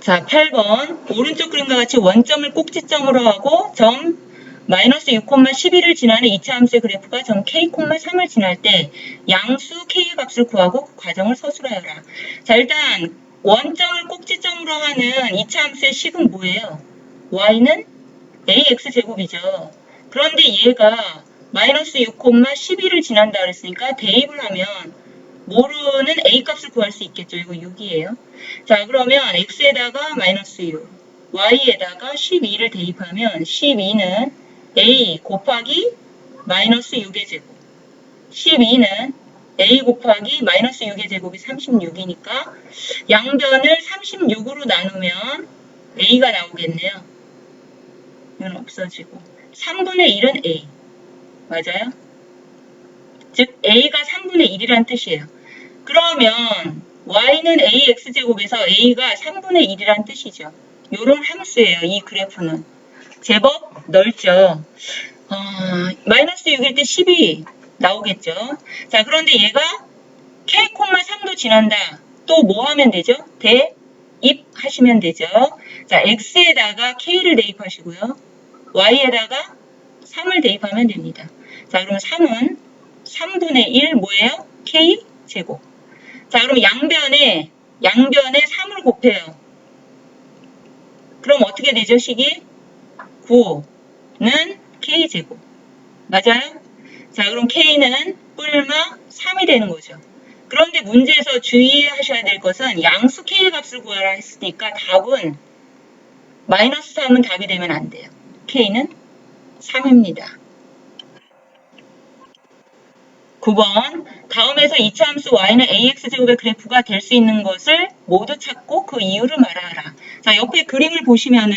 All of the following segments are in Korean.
자, 8번. 오른쪽 그림과 같이 원점을 꼭지점으로 하고 점 마이너스 6,11을 지나는 2차 함수의 그래프가 점 k, 3을 지날 때 양수 k의 값을 구하고 그 과정을 서술하여라. 자, 일단 원점을 꼭지점으로 하는 2차 함수의 식은 뭐예요? y는 ax 제곱이죠. 그런데 얘가 마이너스 6,11을 지난다 그랬으니까 대입을 하면 모르는 a 값을 구할 수 있겠죠. 이거 6이에요. 자, 그러면 x에다가 마이너스 6, y에다가 12를 대입하면 12는 a 곱하기 마이너스 6의 제곱. 12는 a 곱하기 마이너스 6의 제곱이 36이니까 양변을 36으로 나누면 a가 나오겠네요. 이건 없어지고. 3분의 1은 a. 맞아요? 즉 a가 3분의 1이란 뜻이에요. 그러면 y는 ax제곱에서 a가 3분의 1이란 뜻이죠. 요런 함수예요. 이 그래프는. 제법 넓죠. 어, 마이너스 6일 때 10이 나오겠죠. 자, 그런데 얘가 k, 3도 지난다. 또 뭐 하면 되죠? 대입 하시면 되죠. 자, x에다가 k를 대입하시고요. y에다가 3을 대입하면 됩니다. 자, 그럼 3은 3분의 1 뭐예요? k 제곱. 자, 그럼 양변에 양변에 3을 곱해요. 그럼 어떻게 되죠, 식이? 9는 k 제곱. 맞아요? 자, 그럼 k는 뿔마 3이 되는 거죠. 그런데 문제에서 주의하셔야 될 것은 양수 k 값을 구하라 했으니까 답은 마이너스 3은 답이 되면 안 돼요. k는 3입니다. 9번 다음에서 2차 함수 y는 ax제곱의 그래프가 될 수 있는 것을 모두 찾고 그 이유를 말하라. 자 옆에 그림을 보시면은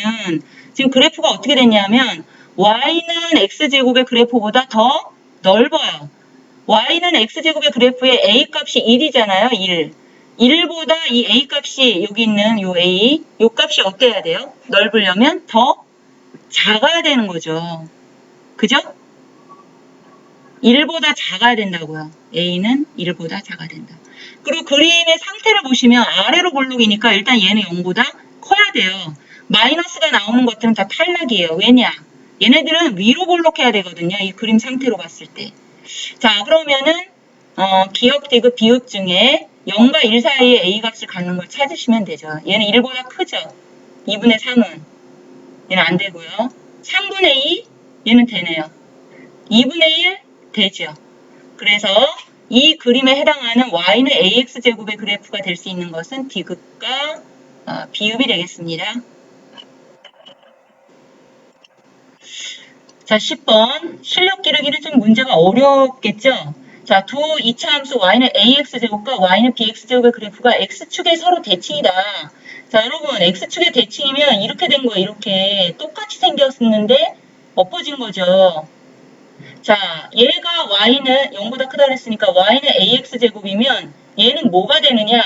지금 그래프가 어떻게 됐냐면 y는 x제곱의 그래프보다 더 넓어요. y는 x제곱의 그래프의 a 값이 1이잖아요. 1. 1보다 이 a 값이 여기 있는 요 a 요 값이 어때야 돼요? 넓으려면 더 작아야 되는 거죠. 그죠? 1보다 작아야 된다고요. A는 1보다 작아야 된다. 그리고 그림의 상태를 보시면 아래로 볼록이니까 일단 얘는 0보다 커야 돼요. 마이너스가 나오는 것들은 다 탈락이에요. 왜냐? 얘네들은 위로 볼록해야 되거든요. 이 그림 상태로 봤을 때. 자, 그러면은 어, 기억, 디귿, 비읍 중에 0과 1 사이에 A 값을 갖는 걸 찾으시면 되죠. 얘는 1보다 크죠. 2분의 3은 얘는 안 되고요. 3분의 2 얘는 되네요. 2분의 1 되죠. 그래서 이 그림에 해당하는 y는 ax제곱의 그래프가 될 수 있는 것은 디귿과 어, 비읍이 되겠습니다. 자, 10번. 실력 기르기는 좀 문제가 어렵겠죠? 자, 두 2차 함수 y는 ax제곱과 y는 bx제곱의 그래프가 x축에 서로 대칭이다. 자, 여러분, x축의 대칭이면 이렇게 된 거예요. 이렇게 똑같이 생겼었는데 엎어진 거죠. 자, 얘가 y는 0보다 크다 그랬으니까 y는 ax 제곱이면 얘는 뭐가 되느냐?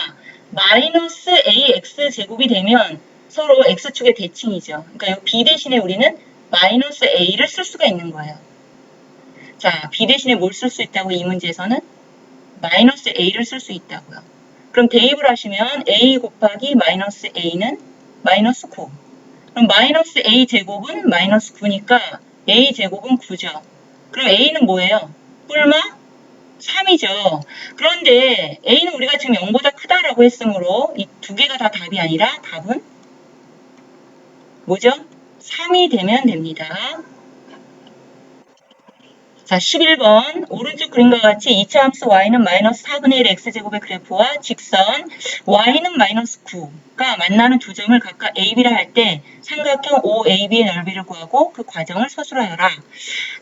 마이너스 ax 제곱이 되면 서로 x축의 대칭이죠. 그러니까 이 b 대신에 우리는 마이너스 a를 쓸 수가 있는 거예요. 자, b 대신에 뭘 쓸 수 있다고 이 문제에서는 마이너스 a를 쓸 수 있다고요. 그럼 대입을 하시면 a 곱하기 마이너스 a는 마이너스 9. 그럼 마이너스 a 제곱은 마이너스 9니까 a 제곱은 9죠. 그럼 A는 뭐예요? 뿔마 3이죠. 그런데 A는 우리가 지금 0보다 크다라고 했으므로 이 두 개가 다 답이 아니라 답은 뭐죠? 3이 되면 됩니다. 자, 11번 오른쪽 그림과 같이 2차 함수 y는 마이너스 4분의 1 x제곱의 그래프와 직선 y는 마이너스 9가 만나는 두 점을 각각 AB라 할 때 삼각형 OAB의 넓이를 구하고 그 과정을 서술하여라.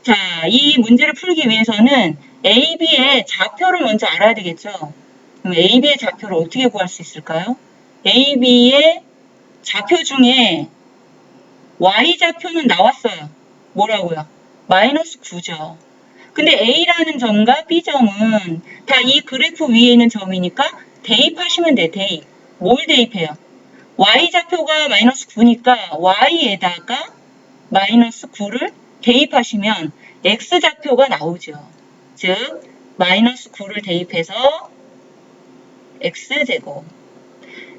자, 이 문제를 풀기 위해서는 AB의 좌표를 먼저 알아야 되겠죠. 그럼 AB의 좌표를 어떻게 구할 수 있을까요? AB의 좌표 중에 Y좌표는 나왔어요. 뭐라고요? 마이너스 9죠. 근데 A라는 점과 B점은 다 이 그래프 위에 있는 점이니까 대입하시면 돼, 대입. 뭘 대입해요? Y좌표가 마이너스 9니까 Y에다가 마이너스 9를 대입하시면 X좌표가 나오죠. 즉, 마이너스 9를 대입해서 X제곱.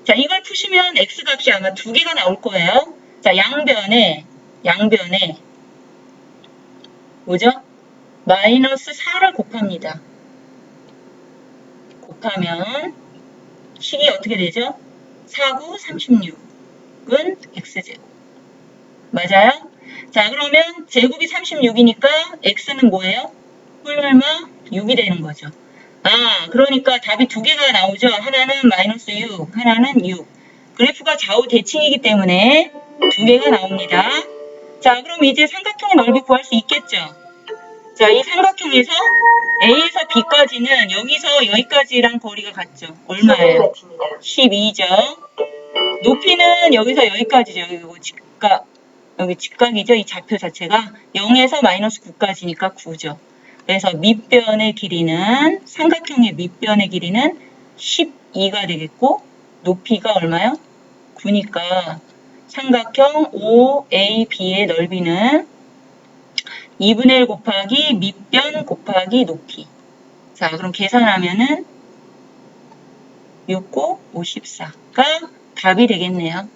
자, 이걸 푸시면 x값이 아마 두 개가 나올 거예요. 자, 양변에, 양변에, 뭐죠? 마이너스 4를 곱합니다. 곱하면, 식이 어떻게 되죠? 4, 9, 36은 x제곱. 맞아요? 자, 그러면 제곱이 36이니까 x는 뭐예요? 뿔마 6이 되는 거죠. 아, 그러니까 답이 두 개가 나오죠. 하나는 마이너스 6, 하나는 6. 그래프가 좌우 대칭이기 때문에 두 개가 나옵니다. 자, 그럼 이제 삼각형의 넓이 구할 수 있겠죠? 자, 이 삼각형에서 A에서 B까지는 여기서 여기까지랑 거리가 같죠? 얼마예요? 12죠. 높이는 여기서 여기까지죠. 여기 이거 직각, 여기 직각이죠. 이 좌표 자체가 0에서 마이너스 9까지니까 9죠. 그래서 밑변의 길이는 삼각형의 밑변의 길이는 12가 되겠고 높이가 얼마요? 9니까 삼각형 OAB의 넓이는 2분의 1 곱하기 밑변 곱하기 높이. 자, 그럼 계산하면은 6, 9, 54가 답이 되겠네요.